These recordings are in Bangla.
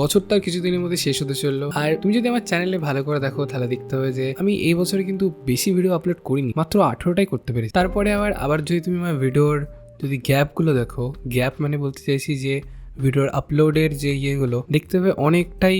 বছরটা কিছুদিনের মধ্যে শেষ হতে চলল। আর তুমি যদি আমার চ্যানেলে ভালো করে দেখো, তাহলে দেখতে হবে যে আমি এই বছরে কিন্তু বেশি ভিডিও আপলোড করিনি, মাত্র আঠেরোটাই করতে পেরেছি। তারপরে আবার আবার যদি তুমি আমার ভিডিওর যদি গ্যাপগুলো দেখো গ্যাপ মানে বলতে চাইছি যে ভিডিওর আপলোডের যে ইয়েগুলো, দেখতে হবে অনেকটাই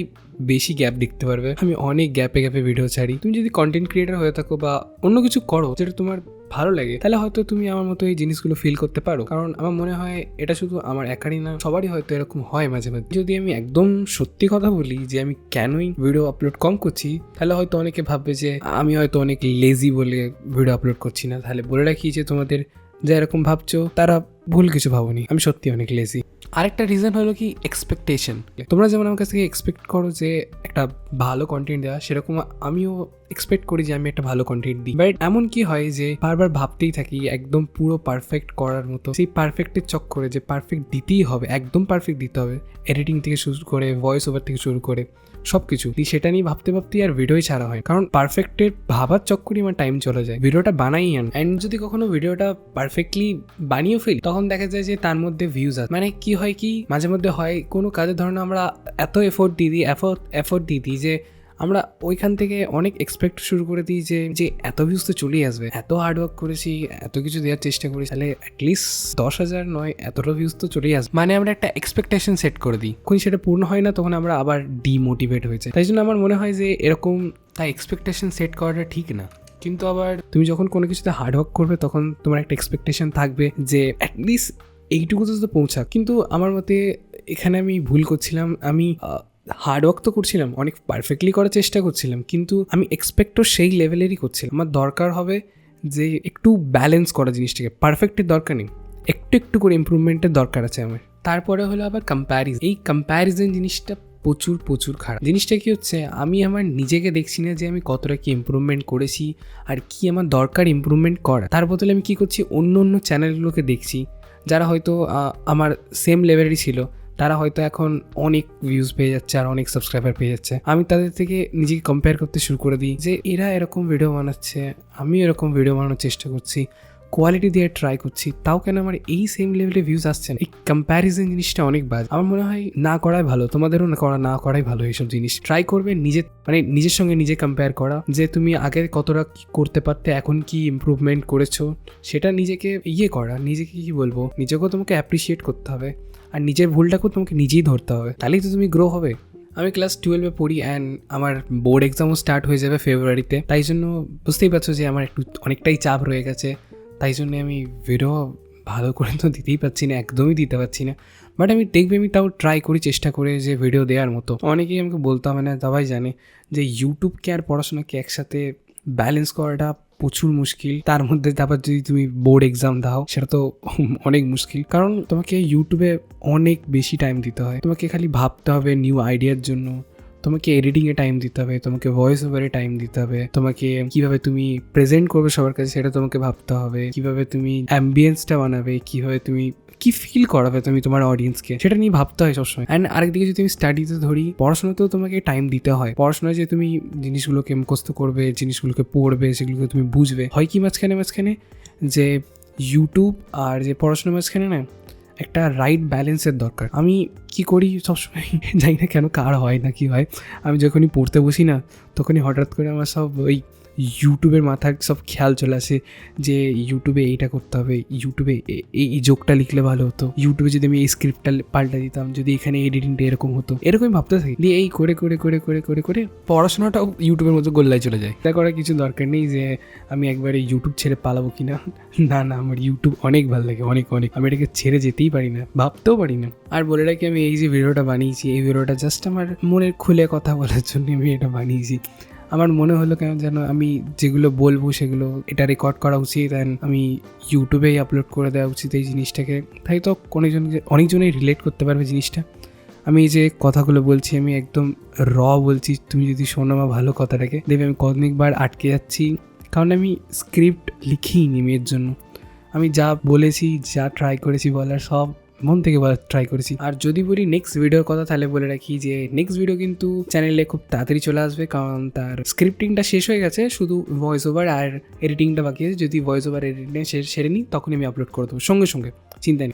বেশি গ্যাপ দেখতে পারবে। আমি অনেক গ্যাপে গ্যাপে ভিডিও ছাড়ি। তুমি যদি কন্টেন্ট ক্রিয়েটার হয়ে থাকো বা অন্য কিছু করো, যেটা তোমার ভালো লাগে, তাহলে হয়তো তুমি আমার মতো এই জিনিসগুলো ফিল করতে পারো। কারণ আমার মনে হয় এটা শুধু আমার একারই না, সবারই হয়তো এরকম হয় মাঝে মাঝে। যদি আমি একদম সত্যি কথা বলি যে আমি কেনই ভিডিও আপলোড কম করছি, তাহলে হয়তো অনেকে ভাববে যে আমি হয়তো অনেক লেজি বলে ভিডিও আপলোড করছি না। তাহলে বলে রাখি যে তোমাদের যা এরকম ভাবছ, তারা ভুল কিছু ভাবনি। আমি সত্যি অনেক লেজি আরেকটা রিজন হলো কি এক্সপেকটেশন তোমরা যেমন আমার কাছ থেকে এক্সপেক্ট করো যে, একটা ভালো কন্টেন্ট দেওয়া সেরকম আমিও এক্সপেক্ট করি যে, আমি একটা ভালো কন্টেন্ট দিই। বাট এমন কি হয় যে, বারবার ভাবতেই থাকি, একদম পুরো পারফেক্ট করার মতো। সেই পারফেক্টের চক্করে যে পারফেক্ট দিতেই হবে, একদম পারফেক্ট দিতে হবে এডিটিং থেকে শুরু করে ভয়েস ওভার থেকে শুরু করে। সব কিছু সেটা নিয়ে ভাবতে ভাবতে আর ভিডিও ছাড়া হয়। কারণ পারফেক্টের ভাবার চক্করই আমার টাইম চলে যায়। ভিডিওটা বানাই আন। অ্যান্ড যদি কখনো ভিডিওটা পারফেক্টলি বানিয়েও ফেলি, তখন দেখা যায় যে তার মধ্যে ভিউজ আছে। মানে কি হয় কি, মাঝে মধ্যে হয় কোনো কাজের ধরনের আমরা এত এফোর্ট দিয়ে দিই এফোর্ট এফোর্ট দিয়ে দিই যে আমরা ওইখান থেকে অনেক এক্সপেক্ট শুরু করে দিই যে যে এত ভিউজ তো চলেই আসবে। এত হার্ড ওয়ার্ক করেছি, এত কিছু দেওয়ার চেষ্টা করি তাহলে অ্যাটলিস্ট দশ হাজার নয়, এতটা ভিউজ তো চলেই আসবে। মানে আমরা একটা এক্সপেকটেশন সেট করে দিই। যখন সেটা পূর্ণ হয় না, তখন আমরা আবার ডিমোটিভেট হয়েছে তাই জন্য আমার মনে হয় যে, এরকম তাই এক্সপেকটেশন সেট করাটা ঠিক না। কিন্তু আবার তুমি যখন কোনো কিছুতে হার্ড ওয়ার্ক করবে, তখন তোমার একটা এক্সপেকটেশন থাকবে যে অ্যাটলিস্ট এইটুকু তো পৌঁছাক। কিন্তু আমার মতে, এখানে আমি ভুল করছিলাম। আমি হার্ড ওয়ার্ক তো করছিলাম, অনেক পারফেক্টলি করার চেষ্টা করছিলাম, কিন্তু আমি এক্সপেক্টও সেই লেভেলেরই করছিলাম। আমার দরকার হবে যে একটু ব্যালেন্স করা জিনিসটাকে পারফেক্টের দরকার নেই, একটু একটু করে ইম্প্রুভমেন্টের দরকার আছে আমার। তারপরে হলো আবার কম্প্যারিজন এই কম্প্যারিজন জিনিসটা প্রচুর প্রচুর খারাপ। জিনিসটা কি হচ্ছে, আমি আমার নিজেকে দেখছি না যে আমি কতটা কি ইম্প্রুভমেন্ট করেছি আর কি আমার দরকার ইম্প্রুভমেন্ট করা। তার বদলে আমি কি করছি, অন্য অন্য চ্যানেলগুলোকে দেখছি, যারা হয়তো আমার সেম লেভেলেরই ছিল তারা হয়তো এখন অনেক ভিউজ পেয়ে যাচ্ছে আর অনেক সাবস্ক্রাইবার পেয়ে যাচ্ছে। আমি তাদের থেকে নিজেকে কম্পেয়ার করতে শুরু করে দিই যে এরা এরকম ভিডিও বানাচ্ছে আমি এরকম ভিডিও বানানোর চেষ্টা করছি কোয়ালিটি দিয়ে ট্রাই করছি, তাও কেন আমার এই সেম লেভেলে ভিউজ আসছে না? এই কম্প্যারিজন জিনিসটা অনেক বাজ। আমার মনে হয় না করাই ভালো, তোমাদেরও না করা, না করাই ভালো এইসব জিনিস। ট্রাই করবে নিজে মানে নিজের সঙ্গে নিজে কম্পেয়ার করা যে তুমি আগে কতটা করতে পারতে, এখন কি ইমপ্রুভমেন্ট করেছ, সেটা নিজেকে ইয়ে করা, নিজেকে কি বলব? নিজেকেও তোমাকে অ্যাপ্রিসিয়েট করতে হবে। আর নিজের ভুলটাকেও তোমাকে নিজেই ধরতে হবে। তাহলেই তো তুমি গ্রো হবে। আমি ক্লাস টুয়েলভে পড়ি অ্যান্ড আমার বোর্ড এক্সামও স্টার্ট হয়ে যাবে ফেব্রুয়ারিতে তাই জন্য বুঝতেই পারছ যে আমার একটু অনেকটাই চাপ রয়ে গেছে। তাই জন্য আমি ভিডিও ভালো করে তো দিতেই পারছি না, একদমই দিতে পারছি না। বাট আমি দেখবে আমি তাও ট্রাই করি, চেষ্টা করে যে ভিডিও দেওয়ার মতো। অনেকেই আমাকে বলতে হবে না, সবাই জানে যে ইউটিউবকে আর পড়াশোনাকে একসাথে ব্যালেন্স করাটা প্রচুর মুশকিল। তার মধ্যে তারপর যদি তুমি বোর্ড এক্সাম দাও, সেটা তো অনেক মুশকিল। কারণ তোমাকে ইউটিউবে অনেক বেশি টাইম দিতে হয়। তোমাকে খালি ভাবতে হবে নিউ আইডিয়ার জন্য। তোমাকে এডিটিংয়ে টাইম দিতে হবে, তোমাকে ভয়েস ওভারে টাইম দিতে হবে, তোমাকে কীভাবে তুমি প্রেজেন্ট করবে সবার কাছে সেটা তোমাকে ভাবতে হবে, কীভাবে তুমি অ্যাম্বিয়েন্সটা বানাবে, কীভাবে তুমি, কি ফিল করাবে তুমি তোমার অডিয়েন্সকে সেটা নিয়ে ভাবতে হয় সবসময়। অ্যান্ড আরেকদিকে যদি তুমি স্টাডিতে ধরি, পড়াশোনাতেও তোমাকে টাইম দিতে হয়। পড়াশোনায় যে তুমি জিনিসগুলোকে মুখস্থ করবে, জিনিসগুলোকে পড়বে, সেগুলোকে তুমি বুঝবে, হয় কি মাঝখানে মাঝখানে? যে ইউটিউব আর যে পড়াশোনার মাঝখানে না একটা রাইট ব্যালেন্সের দরকার। আমি কি করি সবসময়? জানি না কেন কার হয় না কি হয়। আমি যখনই পড়তে বসি না, তখনই হঠাৎ করে আমার সব ওই ইউটিউবের মাথায় সব খেয়াল চলে আসে যে ইউটিউবে এইটা করতে হবে, ইউটিউবে এই জোকটা লিখলে ভালো হতো। ইউটিউবে যদি আমি এই স্ক্রিপ্টটা পাল্টা দিতাম, যদি এখানে এডিটিংটা এরকম হতো। এরকমই ভাবতে থাকি। দিয়ে এই করে করে করে করে করে করে পড়াশোনাটাও ইউটিউবের মতো গোল্লায় চলে যায়। এটা করার কিছু দরকার নেই যে আমি একবারে ইউটিউব ছেড়ে পালাবো কিনা। না না, আমার ইউটিউব অনেক ভালো লাগে, অনেক অনেক। আমি এটাকে ছেড়ে যেতেই পারি না, ভাবতেও পারি না। আর বলে রাখি, আমি এই যে ভিডিওটা বানিয়েছি, এই ভিডিওটা জাস্ট আমার মনের খুলে কথা বলার জন্য আমি এটা বানিয়েছি। আমার মনে হলো কেন যেন আমি যেগুলো বলব সেগুলো এটা রেকর্ড করা উচিত অ্যান্ড আমি ইউটিউবেই আপলোড করে দেওয়া উচিত এই জিনিসটাকে। তাই তো অনেকজন অনেকজনেই রিলেট করতে পারবে জিনিসটা। আমি যে কথাগুলো বলছি, আমি একদম র বলছি, তুমি যদি শোনো আমার ভালো কথাটাকে। দেখবে আমি কতনিকবার আটকে যাচ্ছি, কারণ আমি স্ক্রিপ্ট লিখিনি মেয়ের জন্য। আমি যা বলেছি, যা ট্রাই করেছি বলার সব মন থেকে বলার ট্রাই করেছি। আর যদি বলি নেক্সট ভিডিওর কথা, তাহলে বলে রাখি যে নেক্সট ভিডিও কিন্তু চ্যানেলে খুব তাড়াতাড়ি চলে আসবে, কারণ তার স্ক্রিপ্টিংটা শেষ হয়ে গেছে, শুধু ভয়েস ওভার আর এডিটিংটা বাকি আছে। যদি ভয়েস ওভার এডিটিং সেরে নিই, তখনই আমি আপলোড করে দেবো। সঙ্গে সঙ্গে চিন্তা নেই